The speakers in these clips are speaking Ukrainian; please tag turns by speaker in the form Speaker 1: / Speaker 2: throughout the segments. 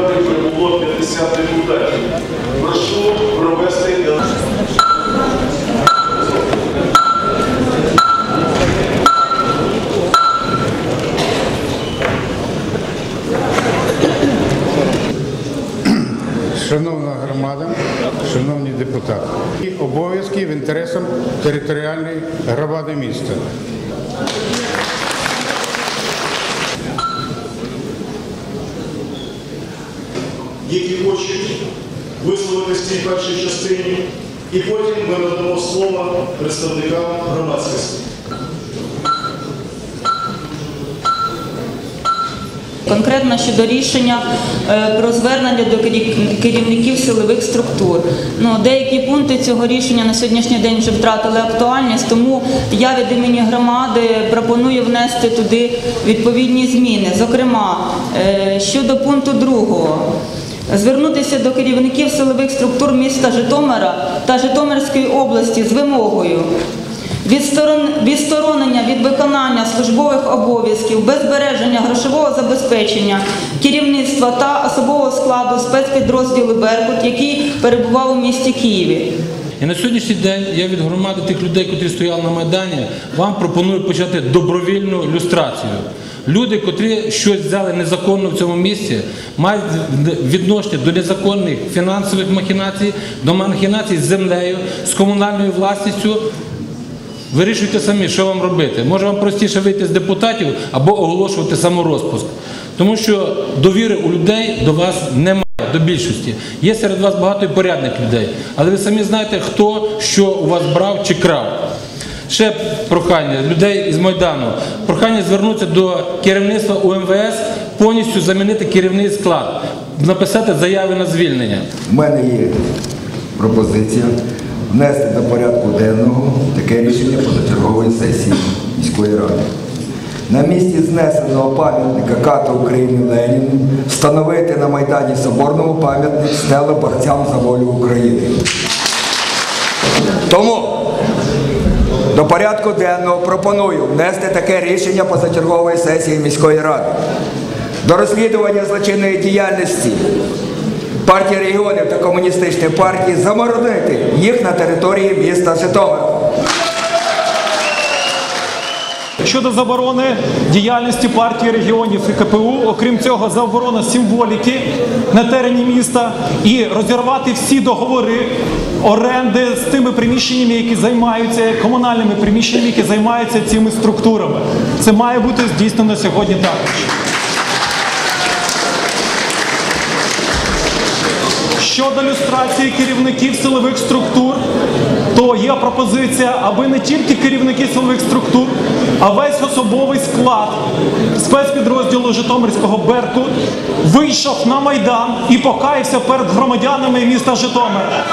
Speaker 1: ради прибуло 50 депутатів. Прошу провести.
Speaker 2: Шановна громада, шановні депутати, і обов'язки в інтересах територіальної громади міста.
Speaker 1: Які хочуть висловитися в цій першій частині, і потім ми надамо слово представникам громадськості.
Speaker 3: Конкретно щодо рішення е, про звернення до керівників силових структур. Ну, деякі пункти цього рішення на сьогоднішній день вже втратили актуальність, тому я від імені громади пропоную внести туди відповідні зміни. Зокрема, е, щодо пункту другого. Звернутися до керівників силових структур міста Житомира та Житомирської області з вимогою Відсторонення від виконання службових обов'язків без збереження грошового забезпечення керівництва та особового складу спецпідрозділу Беркут, який перебував у місті Києві.
Speaker 4: І на сьогоднішній день я від громади тих людей, які стояли на Майдані, вам пропоную почати добровільну люстрацію. Люди, котрі щось взяли незаконно в цьому місці, мають відношення до незаконних фінансових махінацій, до махінацій з землею, з комунальною власністю. Вирішуйте самі, що вам робити. Може вам простіше вийти з депутатів або оголошувати саморозпуск. Тому що довіри у людей до вас немає, до більшості. Є серед вас багато і порядних людей, але ви самі знаєте, хто що у вас брав чи крав. Ще прохання людей із Майдану. Прохання звернутися до керівництва УМВС, повністю замінити керівний склад, написати заяви на звільнення.
Speaker 5: У мене є пропозиція внести до порядку денного таке рішення позачергової сесії міської ради. На місці знесеного пам'ятника Ката України Леніну встановити на Майдані Соборному пам'ятник стелу борцям за волю України. Тому до порядку денного пропоную внести таке рішення позачергової сесії міської ради. До розслідування злочинної діяльності партії регіонів та комуністичної партії заморонити їх на території міста Житомира.
Speaker 6: Щодо заборони діяльності партії регіонів і КПУ, окрім цього, заборона символіки на терені міста і розірвати всі договори оренди з тими приміщеннями, які займаються комунальними приміщеннями, які займаються цими структурами. Це має бути здійснено сьогодні також. Щодо люстрації керівників силових структур, то є пропозиція, аби не тільки керівники силових структур, а весь особовий склад спецпідрозділу Житомирського Берку вийшов на Майдан і покаявся перед громадянами міста Житомира.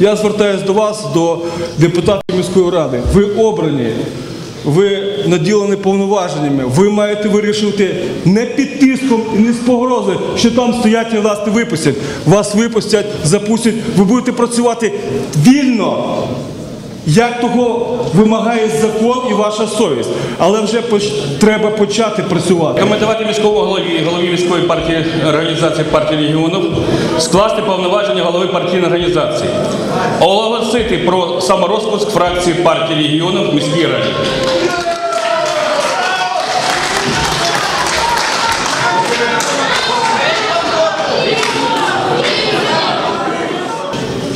Speaker 7: Я звертаюся до вас, до депутатів міської ради. Ви обрані, ви наділені повноваженнями. Ви маєте вирішувати не під тиском і не з погрози, що там стоять і вас не випустять. Вас випустять, запустять. Ви будете працювати вільно. Як того вимагає закон і ваша совість, але вже поч- треба почати працювати.
Speaker 8: Коментувати міському голові голові міської партії організації партії регіонів скласти повноваження голови партійної організації, оголосити про саморозпуск фракції партії регіонів в міській раді.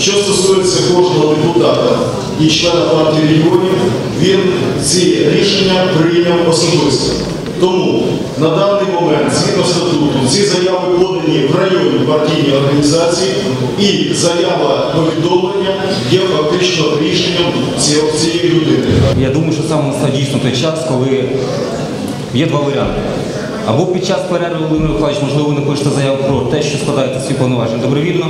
Speaker 1: Що стосується кожного депутата і члена партії регіонів, він ці рішення прийняв особисто. Тому на даний момент, згідно статуту, ці заяви подані в районні партійні організації, і заява повідомлення є фактично рішенням цієї людини.
Speaker 9: Я думаю, що саме настав дійсно той час, коли є два варіанти. Або під час перерви Володимир Михайлович, можливо, ви напишете заяву про те, що складаєте свої повноваження добровільно.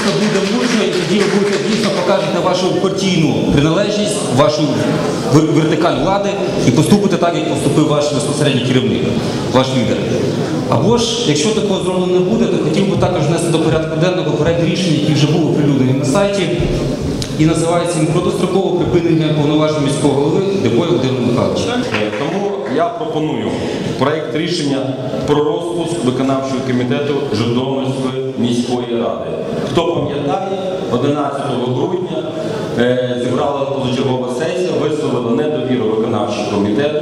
Speaker 9: Дійсно буде мужньо, і тоді ви будете дійсно покажете вашу партійну приналежність, вашу вер- вертикаль влади і поступите так, як поступив ваш безпосередній керівник, ваш лідер. Або ж, якщо такого зроблено не буде, то хотів би також внести до порядку денного проект рішення, який вже був оприлюднений на сайті, і називається про дострокове припинення повноважень міського голови Дебоя Володимира Михайловича. Е,
Speaker 10: пропоную проект рішення про розпуск виконавчого комітету Житомирської міської ради. Хто пам'ятає, 11 грудня е, зібрала позачергова сесія, висловила недовіру виконавчого комітету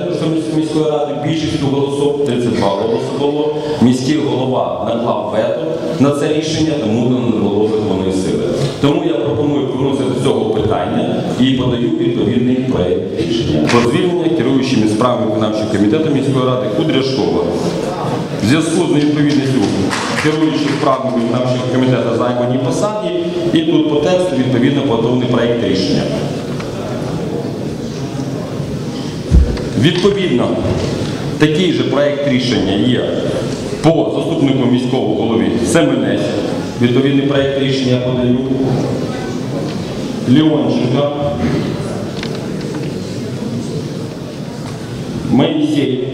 Speaker 10: міської ради. Більшістю голосів 32 голоси було. Міський голова наклав вето на це рішення, тому не було законної сили. Тому я пропоную повернутися до цього питання і подаю відповідний проект рішення про звільнення керуючими справами виконавчого комітету міської ради Кудряшкова. В зв'язку з невідповідністю керуючим справами виконавчого комітету займаній посаді, і тут по тексту відповідно подобний проект рішення. Відповідно, такий же проект рішення є по заступнику міського голови Семенець. Відповідний проект рішення подаю. Леонченка. Моїсей.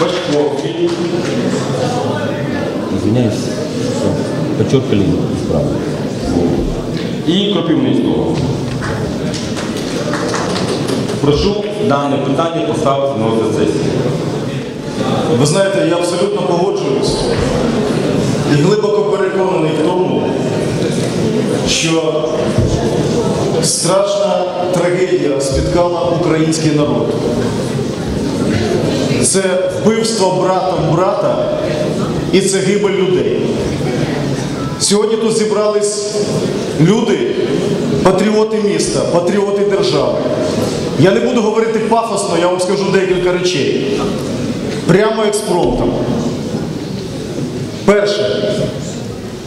Speaker 10: Бачковський.
Speaker 9: Извиняюсь, подчеркали справу.
Speaker 10: і Кропивницького. Прошу дане питання поставити на розгляд сесії.
Speaker 1: Ви знаєте, я абсолютно погоджуюсь і глибоко переконаний в тому, що страшна трагедія спіткала український народ. Це вбивство братом брата і це гибель людей. Сьогодні тут зібрались люди, патріоти міста, патріоти держави. Я не буду говорити пафосно, я вам скажу декілька речей. Прямо експромтом. Перше,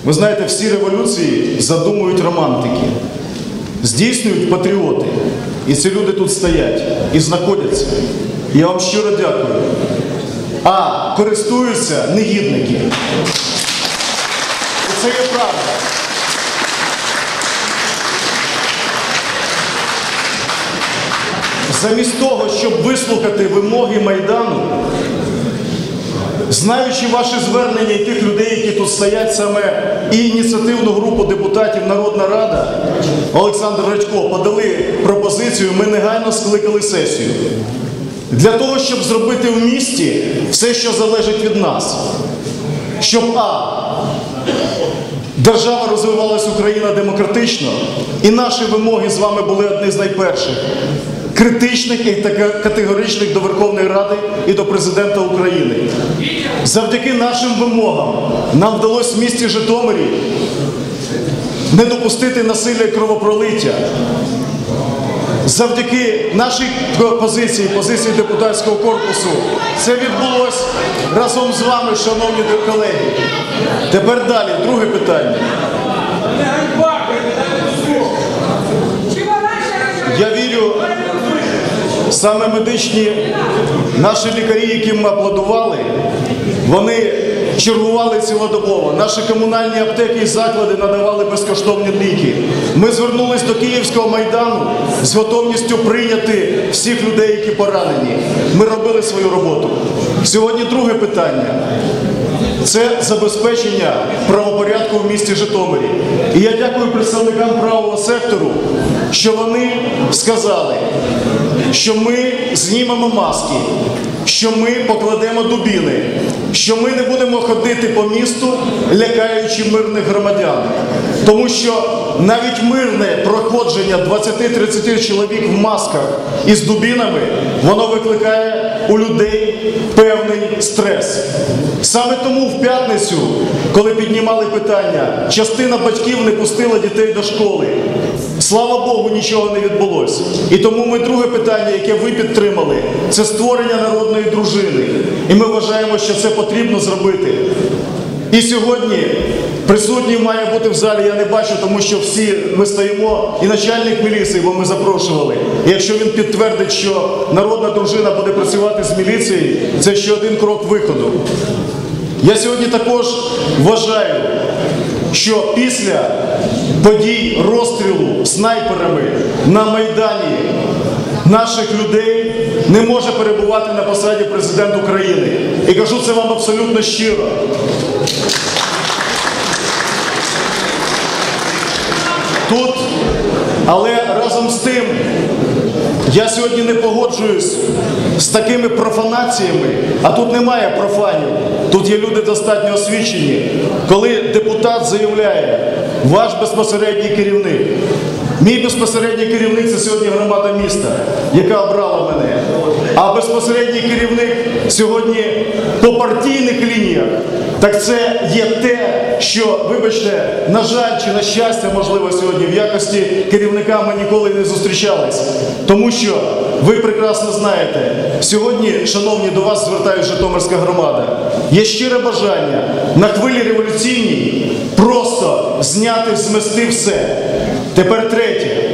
Speaker 1: ви знаєте, всі революції задумують романтики, здійснюють патріоти. І ці люди тут стоять і знаходяться. Я вам щиро дякую. А користуються негідники. І це є правда. Замість того, щоб вислухати вимоги Майдану, знаючи ваші звернення і тих людей, які тут стоять, саме і ініціативну групу депутатів Народна Рада, Олександр Радько подали пропозицію, ми негайно скликали сесію. Для того, щоб зробити в місті все, що залежить від нас. Щоб А. Держава розвивалась Україна демократично, і наші вимоги з вами були одні з найперших критичних і категоричних до Верховної Ради і до президента України. Завдяки нашим вимогам нам вдалося в місті Житомирі не допустити насилля кровопролиття. Завдяки нашій позиції, позиції депутатського корпусу, це відбулося разом з вами, шановні колеги. Тепер далі, друге питання. Я вірю, саме медичні наші лікарі, яким ми аплодували, вони чергували цілодобово. Наші комунальні аптеки і заклади надавали безкоштовні ліки. Ми звернулись до Київського майдану з готовністю прийняти всіх людей, які поранені. Ми робили свою роботу. Сьогодні друге питання. Це забезпечення правопорядку в місті Житомирі. І я дякую представникам правого сектору, що вони сказали, що ми знімемо маски, що ми покладемо дубіни, що ми не будемо ходити по місту, лякаючи мирних громадян. Тому що навіть мирне проходження 20-30 чоловік в масках із дубінами, воно викликає у людей певний стрес. Саме тому в п'ятницю, коли піднімали питання, частина батьків не пустила дітей до школи. Слава Богу, нічого не відбулося. І тому ми друге питання, яке ви підтримали, це створення народної дружини. І ми вважаємо, що це потрібно зробити. І сьогодні присутній має бути в залі, я не бачу, тому що всі ми стоїмо, і начальник міліції, бо ми запрошували. І якщо він підтвердить, що народна дружина буде працювати з міліцією, це ще один крок виходу. Я сьогодні також вважаю, що після подій розстрілу снайперами на Майдані наших людей не може перебувати на посаді президент України. І кажу це вам абсолютно щиро. Тут, але разом з тим, Я сьогодні не погоджуюсь з такими профанаціями, а тут немає профанів. Тут є люди достатньо освічені. Коли депутат заявляє, ваш безпосередній керівник, мій безпосередній керівник це сьогодні громада міста, яка обрала мене. А безпосередній керівник сьогодні по партійних лініях, так це є те, що, вибачте, на жаль чи на щастя, можливо, сьогодні в якості керівника ми ніколи не зустрічались. Тому що ви прекрасно знаєте, сьогодні, шановні, до вас звертає Житомирська громада. Є щире бажання на хвилі революційній просто зняти, змести все. Тепер третє.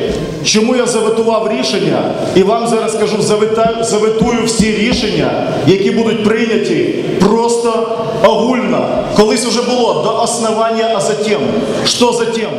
Speaker 1: Чому я заветував рішення і вам зараз завита- заветую всі рішення, які будуть прийняті просто огульно. Колись уже було до основання, а затем. Що затем?